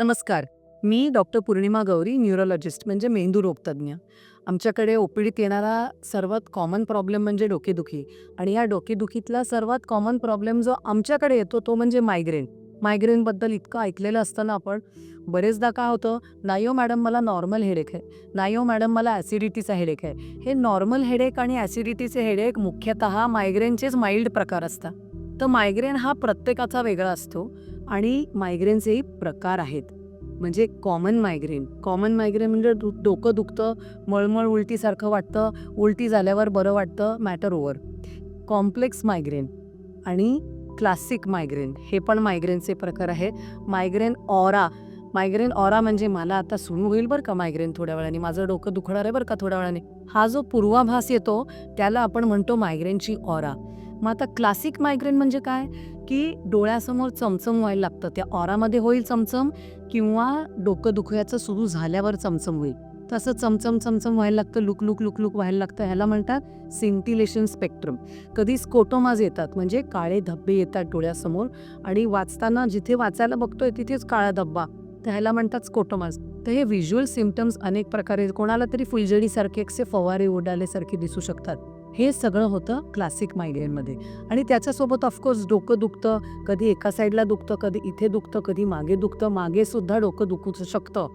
नमस्कार. मी doctor Purnima Gauri neurologist म्हणजे मेंदू रोगतज्ञ आमच्याकडे ओपीडीत येणारा सर्वात कॉमन प्रॉब्लेम म्हणजे डोकेदुखी आणि या डोकेदुखीतला सर्वात कॉमन प्रॉब्लेम जो आमच्याकडे येतो तो म्हणजे मायग्रेन मायग्रेनबद्दल इतकं ऐकलेलं असताना आपण बरेचदा काय होतं नाही हो मॅडम मला नॉर्मल हेडेक आहे. नाही हो मॅडम मला ॲसिडिटीचा हेडेक आहे. हे नॉर्मल हेडेक आणि ॲसिडिटीचे हेडेक मुख्यतः मायग्रेनचेच माइल्ड प्रकार असतात. तर मायग्रेन हा प्रत्येकाचा वेगळा असतो. आणि मायग्रेनचेही प्रकार आहेत. म्हणजे कॉमन मायग्रेन कॉमन मायग्रेन म्हणजे डोकं दुखतं मळमळ उलटीसारखं वाटतं उलटी झाल्यावर बरं वाटतं मॅटर ओवर कॉम्प्लेक्स मायग्रेन आणि क्लासिक मायग्रेन हे पण मायग्रेनचे प्रकार आहे. मायग्रेन ऑरा मायग्रेन ऑरा म्हणजे मला आता सुरू होईल बरं का मायग्रेन थोड्या वेळाने. माझं डोकं दुखणार आहे बरं का थोड्या वेळाने. हा जो पूर्वाभास येतो त्याला आपण म्हणतो मायग्रेनची ऑरा मग आता क्लासिक मायग्रेन म्हणजे काय? की डोळ्यासमोर चमचम व्हायला लागतं. त्या ऑरामध्ये होईल चमचम किंवा डोकं दुखयाचं सुरू झाल्यावर चमचम होईल. तसं चमचम चमचम व्हायला लागतं. लुक लुक लुक लुक व्हायला लागतं. ह्याला म्हणतात सिंटिलेशन स्पेक्ट्रम कधी स्कोटोमाज येतात. म्हणजे काळे धब्बे येतात डोळ्यासमोर. आणि वाचताना जिथे वाचायला बघतोय तिथेच काळा धब्बा. तर ह्याला म्हणतात स्कोटोमाज तर हे व्हिज्युअल सिम्पटम्स अनेक प्रकारे कोणाला तरी फुलझडीसारखे एकसे फवारे उडाल्यासारखे दिसू शकतात. हे सगळं होतं क्लासिक मायग्रेनमध्ये आणि त्याच्यासोबत ऑफकोर्स डोकं दुखतं कधी एका साईडला दुखतं कधी इथे दुखतं कधी मागे दुखतं मागेसुद्धा डोकं दुखू शकतं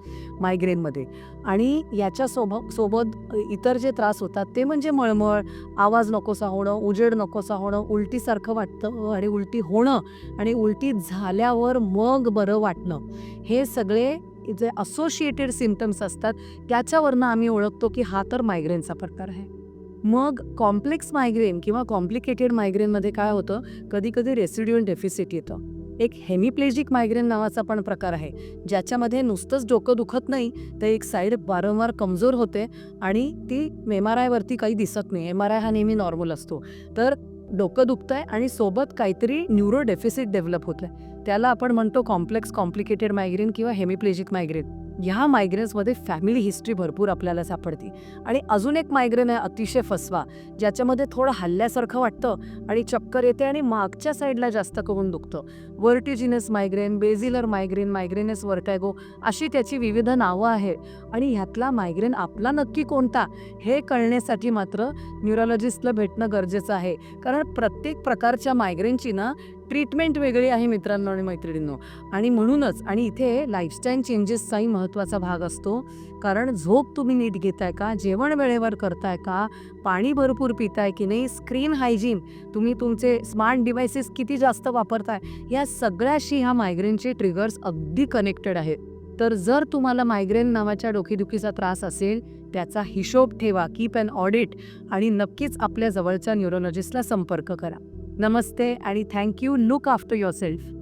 मायग्रेनमध्ये आणि याच्या सोबत सोबत इतर जे त्रास होतात ते म्हणजे मळमळ आवाज नकोसा होणं उजेड नकोसा होणं उलटीसारखं वाटतं आणि उलटी होणं आणि उलटी झाल्यावर मग बरं वाटणं. हे सगळे जे असोसिएटेड सिमटम्स असतात त्याच्यावरनं आम्ही ओळखतो की हा तर मायग्रेनचा प्रकार आहे. मग कॉम्प्लेक्स मायग्रेन किंवा कॉम्प्लिकेटेड मायग्रेनमध्ये काय होतं? कधी कधी रेसिड्युअल डेफिसिट येतं. एक हेमिप्लेजिक मायग्रेन नावाचा पण प्रकार आहे. ज्याच्यामध्ये नुसतंच डोकं दुखत नाही तर एक साईड वारंवार कमजोर होते आणि ती एम आर आयवरती काही दिसत नाही. एम आर आय हा नेहमी नॉर्मल असतो. तर डोकं दुखतंय आणि सोबत काहीतरी न्यूरो डेफिसिट डेव्हलप आहे त्याला आपण म्हणतो कॉम्प्लेक्स कॉम्प्लिकेटेड मायग्रेन किंवा हेमिप्लेजिक मायग्रेन ह्या मायग्रेन्समध्ये फॅमिली हिस्ट्री भरपूर आपल्याला सापडते. आणि अजून एक मायग्रेन आहे अतिशय फसवा ज्याच्यामध्ये थोडं हल्ल्यासारखं वाटतं आणि चक्कर येते आणि मागच्या साईडला जास्त करून दुखतं. वर्टिजिनस मायग्रेन बेझिलर मायग्रेन मायग्रेनस वर्टॅगो अशी त्याची विविध नावं आहे आणि ह्यातला मायग्रेन आपला नक्की कोणता हे कळण्यासाठी मात्र न्यूरोलॉजिस्टला भेटणं गरजेचं आहे. कारण प्रत्येक प्रकारच्या मायग्रेनची ना ट्रीटमेंट वेगळी आहे मित्रांनो आणि मैत्रिणींनो. आणि म्हणूनच आणि इथे लाईफस्टाईल चेंजेसचाही महत्त्वाचा भाग असतो. कारण झोप तुम्ही नीट घेताय का? जेवण वेळेवर करताय का? पाणी भरपूर पिताय की नाही? स्क्रीन हायजीन तुम्ही तुमचे स्मार्ट डिव्हायसेस किती जास्त वापरताय? या सगळ्याशी ह्या मायग्रेनचे ट्रिगर्स अगदी कनेक्टेड आहेत. तर जर तुम्हाला मायग्रेन नावाच्या डोकेदुखीचा त्रास असेल त्याचा हिशोब ठेवा. कीप अन ऑडिट आणि नक्कीच आपल्या जवळच्या न्यूरोलॉजिस्टला संपर्क करा. नमस्ते आणि thank you look after yourself